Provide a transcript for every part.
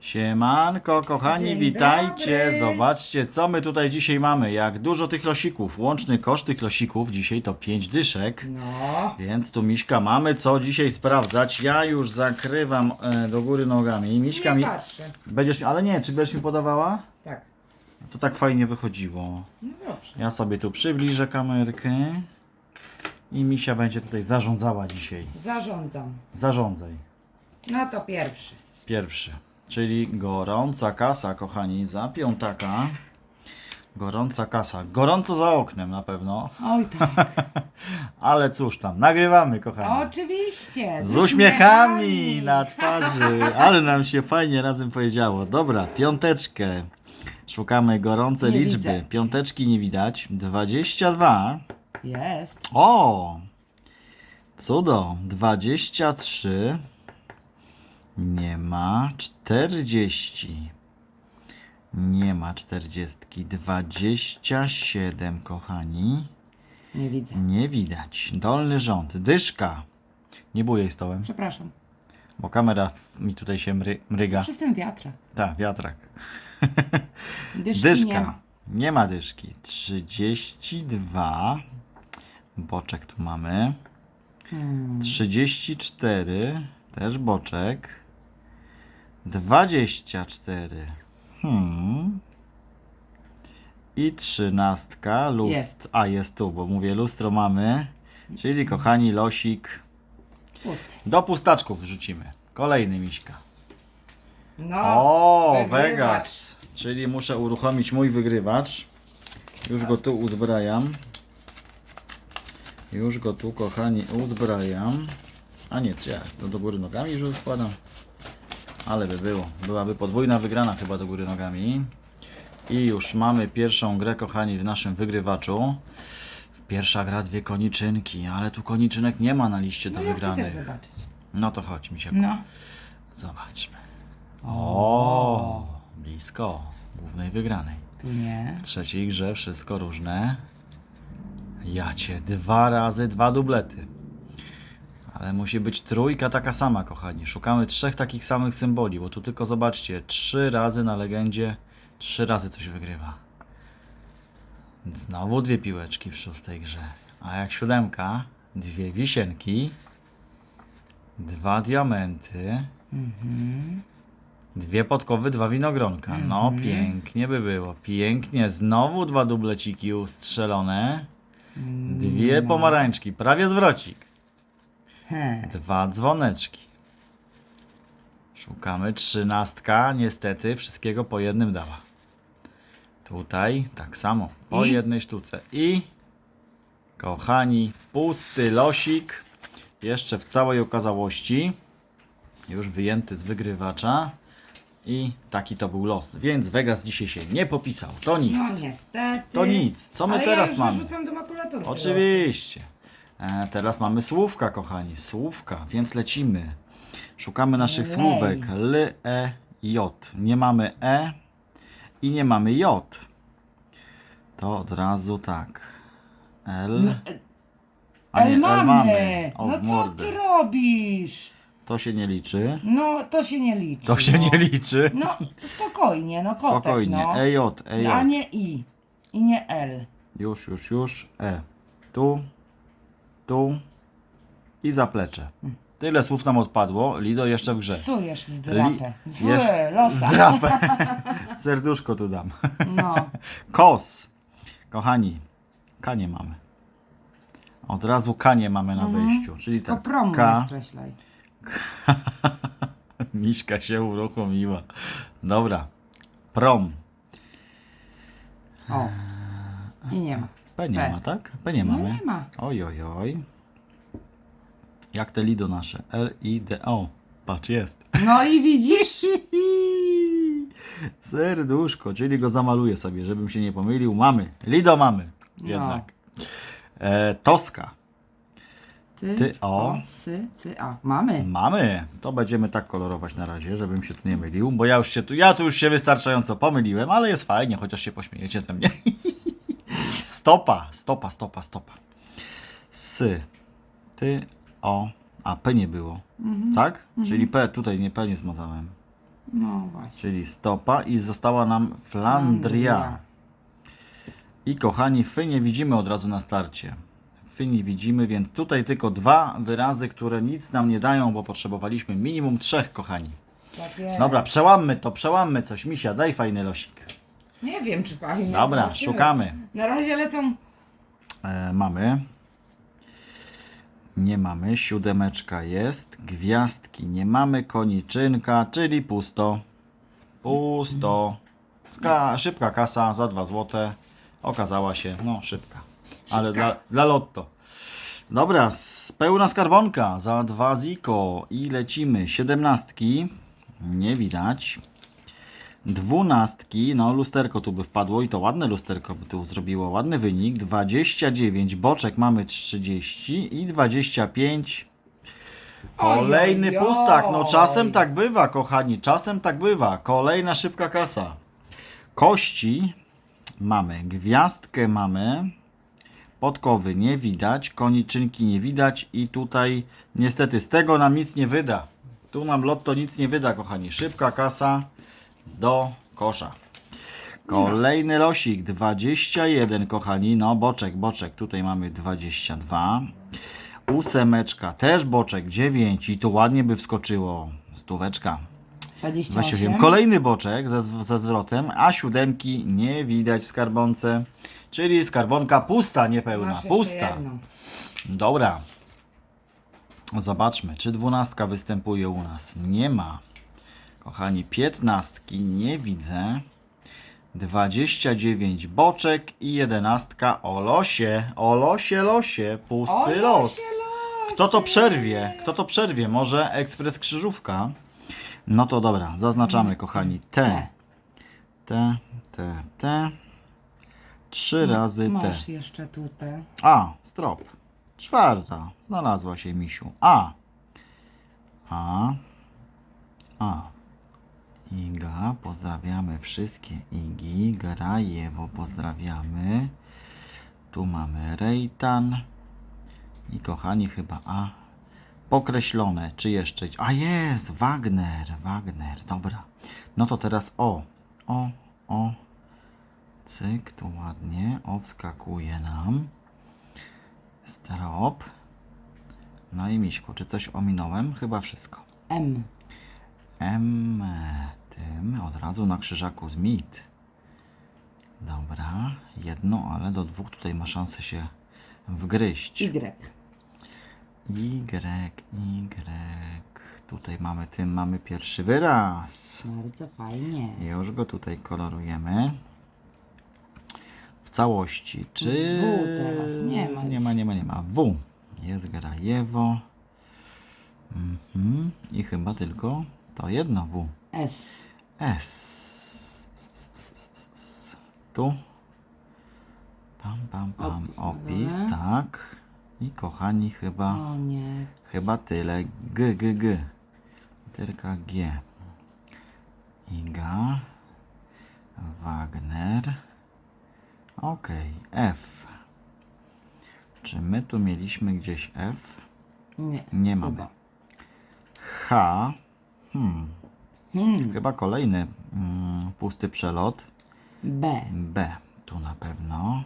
Siemanko, kochani, Dzień witajcie. dobry. Zobaczcie, co my tutaj dzisiaj mamy. Jak dużo tych losików. Łączny koszt tych losików dzisiaj to 5 dyszek. No, Więc tu Miśka mamy co dzisiaj sprawdzać. Ja już zakrywam e, do góry nogami. Miśka nie mi. patrzę. Będziesz, ale nie, czy będziesz mi podawała? Tak. To tak fajnie wychodziło. No dobrze. Ja sobie tu przybliżę kamerkę. I Misia będzie tutaj zarządzała dzisiaj. Zarządzam. Zarządzaj. No to pierwszy. Pierwszy, czyli gorąca kasa, kochani, za piątaka. Gorąca kasa. Gorąco za oknem na pewno, Oj tak. ale cóż tam, nagrywamy, kochani. Oczywiście. Z uśmiechami na twarzy, ale nam się fajnie razem powiedziało. Dobra, piąteczkę. Szukamy gorące Nie liczby. widzę. Piąteczki nie widać. 22. Jest. O! Cudo. 23. Nie ma. 40. Nie ma 40. 27, kochani. Nie widzę. Nie widać. Dolny rząd. Dyszka. Nie bujaj stołem, Przepraszam. bo kamera mi tutaj się mry, mryga. Przez ten wiatrak. Tak, wiatrak. Dyszki Dyszka. nie ma. Nie ma dyszki. 32. Boczek tu mamy. Hmm. 34. Też boczek. 24. Hmm. I trzynastka. Lust... Jest. A, jest tu, bo mówię lustro mamy. Czyli kochani, losik. Pusty. Do pustaczków wrzucimy. Kolejny miśka. No. O, wygrywacz. Vegas. Czyli muszę uruchomić mój wygrywacz. Już go tu uzbrajam. Już go tu, kochani, uzbrajam. A nie, czy ja to do góry nogami już składam. Ale by było. Byłaby podwójna wygrana chyba do góry nogami. I już mamy pierwszą grę, kochani, w naszym wygrywaczu. Pierwsza gra, dwie koniczynki, ale tu koniczynek nie ma na liście do No ja chcę też zobaczyć. No to chodź, mi się No. Zobaczmy. O, blisko głównej wygranej. Tu nie. W trzeciej grze wszystko różne. Ja cię dwa razy dwa dublety. Ale musi być trójka taka sama, kochani. Szukamy trzech takich samych symboli, bo tu tylko zobaczcie, trzy razy na legendzie, trzy razy coś wygrywa. Znowu dwie piłeczki w szóstej grze. A jak siódemka, dwie wisienki, dwa diamenty, Dwie podkowy, dwa winogronka. No, pięknie by było. Pięknie. Znowu dwa dubleciki ustrzelone. Dwie pomarańczki. Prawie zwrocik. Dwa dzwoneczki. Szukamy. Trzynastka. Niestety wszystkiego po jednym dała. Tutaj tak samo. Po I? jednej sztuce. I kochani, pusty losik. Jeszcze w całej okazałości. Już wyjęty z wygrywacza. I taki to był los. Więc Vegas dzisiaj się nie popisał. To nic. No niestety. To nic. Co my Ale teraz ja już mamy? wyrzucam do makulatury. te Oczywiście. E, teraz mamy słówka, kochani. Słówka, więc lecimy. Szukamy naszych Lej. słówek. L, E, J. Nie mamy E i nie mamy J. To od razu tak. L. A Ale nie, L mamy. O, No w co ty robisz? To się nie liczy. No to się nie liczy. To się no. nie liczy. No spokojnie, no kotek, Spokojnie. no. EJ, EJ. A nie I. I nie L. Już, już, już. E. Tu, tu i zaplecze. Tyle słów nam odpadło. Lido jeszcze w grze. Psujesz zdrapę. Li- Jesz- losa. Zdrapę. Serduszko tu dam. No. Kos. Kochani, K nie mamy. Od razu K nie mamy na wejściu. Czyli To tak. promu K. nie skreślaj. Miśka się uruchomiła. Dobra. Prom. O. I nie ma. P nie P. ma, tak? P nie No mamy. nie ma. Oj, oj, oj. Jak te lido nasze. L, I, D, O. Patrz, jest. No i widzisz? Serduszko, czyli go zamaluję sobie, żebym się nie pomylił. Mamy. Lido mamy. No. Jednak. E, Toska. Ty, Ty, o. sy, cy, a. Mamy. Mamy. To będziemy tak kolorować na razie, żebym się tu nie mylił, bo ja już się tu, ja tu już się wystarczająco pomyliłem, ale jest fajnie, chociaż się pośmiejecie ze mnie. stopa, stopa, stopa, stopa. Sy. Ty, o. A, P nie było. Tak? Czyli P, tutaj nie P nie zmazałem. No właśnie. czyli stopa i została nam Flandria. I kochani, fy nie widzimy od razu na starcie. Fy nie widzimy, więc tutaj tylko dwa wyrazy, które nic nam nie dają, bo potrzebowaliśmy minimum trzech, kochani. Tak jest. Dobra, przełammy to, przełammy coś. Misia, daj fajny losik. Nie wiem, czy fajnie. Dobra, zobaczymy. szukamy. Na razie lecą. E, mamy. Nie mamy. Siódemeczka jest. Gwiazdki nie mamy. Koniczynka, czyli pusto. Pusto. Ska, szybka kasa za 2 złote. Okazała się, no szybka. Ale dla, dla lotto. Dobra, s- pełna skarbonka za 2 ziko. I lecimy. Siedemnastki. Nie widać. Dwunastki, no lusterko tu by wpadło i to ładne lusterko by tu zrobiło, ładny wynik. 29, boczek mamy 30 i 25. Kolejny Oj, oj, oj. pustak, no czasem tak bywa, kochani, czasem tak bywa. Kolejna szybka kasa. Kości mamy, gwiazdkę mamy, podkowy nie widać, koniczynki nie widać i tutaj niestety z tego nam nic nie wyda. Tu nam lotto nic nie wyda, kochani. Szybka kasa do kosza. Kolejny losik 21, kochani. No, boczek, boczek. Tutaj mamy 22. Ósemeczka, też boczek 9 i tu ładnie by wskoczyło. Stóweczka. 28. 28. Kolejny boczek ze, ze zwrotem, a siódemki nie widać w skarbonce. Czyli skarbonka pusta, niepełna. Masz jeszcze Pusta. jedną. Dobra. Zobaczmy, czy dwunastka występuje u nas. Nie ma. Kochani, piętnastki nie widzę. 29 boczek i jedenastka o losie. O losie, losie. Pusty O, los. losie, Kto to przerwie? Kto to przerwie? Może ekspres krzyżówka? No to dobra, zaznaczamy, kochani. T. T, T, T. Trzy razy T. Masz jeszcze tutaj. A, strop. Czwarta. Znalazła się misiu. A. A. A. Iga. Pozdrawiamy wszystkie Igi. Grajewo pozdrawiamy. Tu mamy Rejtan. I kochani chyba A. Pokreślone. Czy jeszcze? A jest! Wagner. Wagner. Dobra. No to teraz O. O. O. Cyk. Tu ładnie. O wskakuje nam. Strop. No i Miśku, czy coś ominąłem? Chyba wszystko. M. M. Tym od razu na krzyżaku z mit. Dobra, jedno, ale do dwóch tutaj ma szansę się wgryźć. Y. Y, Y. Tutaj mamy tym, mamy pierwszy wyraz. Bardzo fajnie. Już go tutaj kolorujemy. W całości. Czy. W teraz nie ma Nie ma, nie ma, nie ma. W. Jest Grajewo. Mhm. I chyba tylko to jedno W. S. S. Tu. Pam, pam, pam. Opis tak. I kochani, chyba. Koniec. Chyba tyle. G, G, G. Literka G. Iga. Wagner. Ok. F. Czy my tu mieliśmy gdzieś F? Nie. Nie chyba. mamy. H. Hmm. Hmm. Chyba kolejny mm, pusty przelot. B. B. Tu na pewno.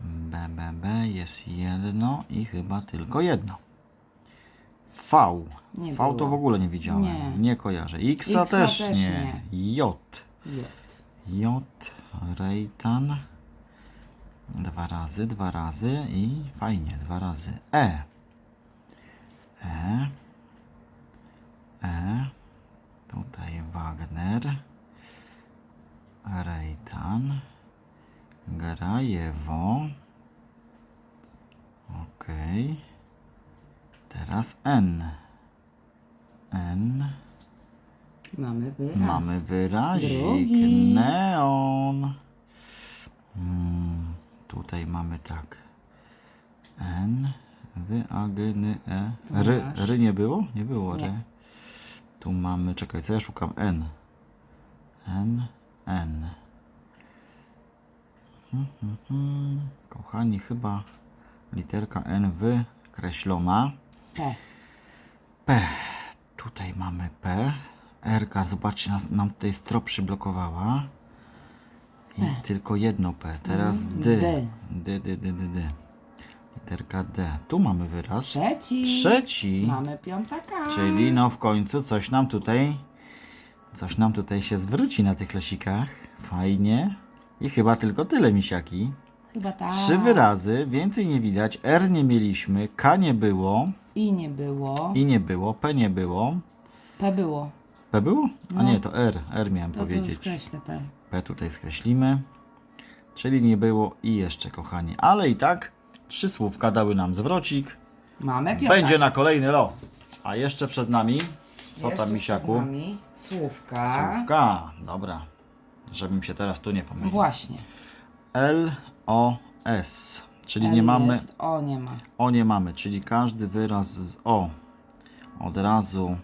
B, B, B jest jedno i chyba tylko jedno. V. Nie v to było. w ogóle nie widziałem. Nie. Nie, kojarzę. X, Xa też, też nie. J. J. J. Rejtan. Dwa razy, dwa razy i fajnie, dwa razy. E. E. Tutaj Wagner. Rejtan. Grajewo. Ok. Teraz N. N. Mamy wyraz. Mamy wyrazik. Drugi. Neon. Mm, tutaj mamy tak. N. Wy, A, G, E. Ry, ry nie było? Nie było Nie. ry. Tu mamy, czekaj, co ja szukam? N. N, N. Hmm, hmm, hmm. Kochani, chyba literka N wykreślona. P. P. Tutaj mamy P. Erka, zobaczcie, nas, nam tutaj strop przyblokowała. I tylko jedno P. Teraz D. D. D, D, D, D, D. Literka D. Tu mamy wyraz. Trzeci. Trzeci. Mamy piątaka. Czyli no w końcu coś nam tutaj, coś nam tutaj się zwróci na tych losikach. Fajnie. I chyba tylko tyle misiaki. Chyba tak. Trzy wyrazy, więcej nie widać. R nie mieliśmy, K nie było, I nie było. I nie było, P nie było. P było. P było? A No. nie, to R. R miałem To to powiedzieć. skreślę P. P tutaj skreślimy. Czyli nie było i jeszcze, kochani. Ale i tak trzy słówka dały nam zwrocik. Mamy piątaka. Będzie na kolejny los. A jeszcze przed nami, co tam misiaku? Słówka. Słówka. Dobra. Żebym się teraz tu nie pomylił. Właśnie. L, O, S. Czyli L nie mamy, Jest, o, nie ma. O nie mamy, czyli każdy wyraz z O od razu,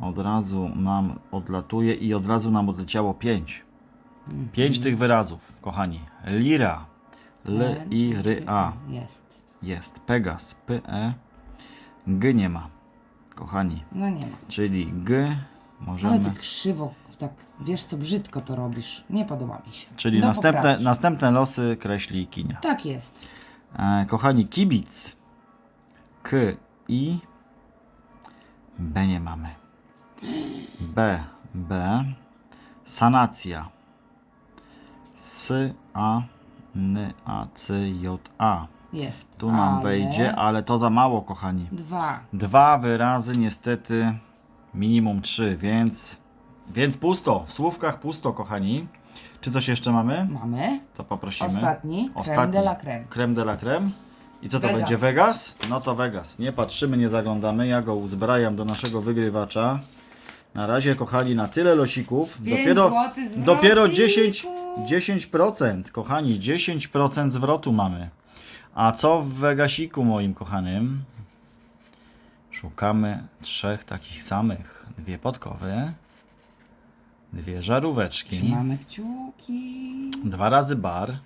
od razu nam odlatuje i od razu nam odleciało 5. Mhm. 5 tych wyrazów, kochani. Lira, L, I, R, A. Jest. Jest. Pegas, P, E. G nie ma, kochani. No nie ma. Czyli G Ale możemy... ty krzywo, tak, wiesz co, brzydko to robisz. Nie podoba mi się. Czyli Do następne, następne losy kreśli kinia. Tak jest. E, kochani, kibic. K, I. B nie mamy. B, B. Sanacja. S, A, N, A, C, J, A. Jest. Tu nam ale... wejdzie, ale to za mało, kochani. Dwa. Dwa wyrazy, niestety, minimum trzy, więc, więc pusto. W słówkach pusto, kochani. Czy coś jeszcze mamy? Mamy. To poprosimy. Ostatni. Creme Ostatni. de la creme. Creme de la creme. I co to Vegas. będzie? Vegas? No to Vegas. Nie patrzymy, nie zaglądamy. Ja go uzbrajam do naszego wygrywacza. Na razie, kochani, na tyle losików. Dopiero, dopiero 10, 10%. Kochani, 10% zwrotu mamy. A co w Vegasiku, moim kochanym? Szukamy trzech takich samych. Dwie podkowy. Dwie żaróweczki. Trzymamy kciuki Dwa razy bar.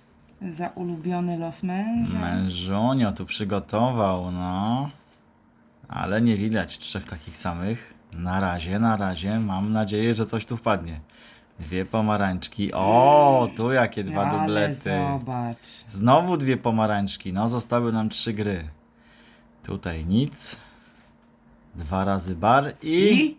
za ulubiony los męża. Mężonio tu przygotował, no. Ale nie widać trzech takich samych. Na razie, na razie. Mam nadzieję, że coś tu wpadnie. Dwie pomarańczki. O, tu jakie dwa Ale dublety. zobacz. Znowu dwie pomarańczki. No, zostały nam trzy gry. Tutaj nic. Dwa razy bar i...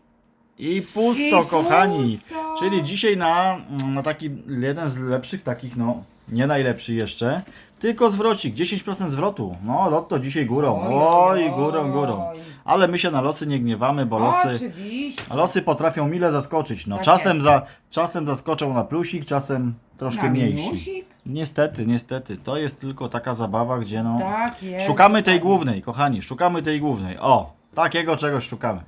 I? I pusto, I kochani. pusto. Czyli dzisiaj na, na taki jeden z lepszych takich, no nie najlepszy jeszcze, tylko zwrocik, 10% zwrotu. No, lotto dzisiaj górą. Oj, górą, górą. Ale my się na losy nie gniewamy, bo losy, Oczywiście. losy potrafią mile zaskoczyć. No, Tak czasem, jest. za, czasem zaskoczą na plusik, czasem troszkę Na mniejsi. minusik? Niestety, niestety. To jest tylko taka zabawa, gdzie no... Tak jest. Szukamy tej głównej, kochani, szukamy tej głównej. O, takiego czegoś szukamy.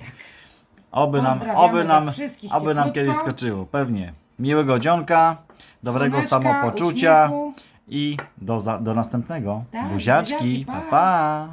Oby nam, Pozdrawiamy oby was nam, wszystkich oby nam cieplutko. kiedyś skoczyło. Pewnie. Miłego dzionka, dobrego Słoneczka, samopoczucia uśmiechu. I do, za- do następnego. Tak, Buziaczki, buziaki, pa pa. pa.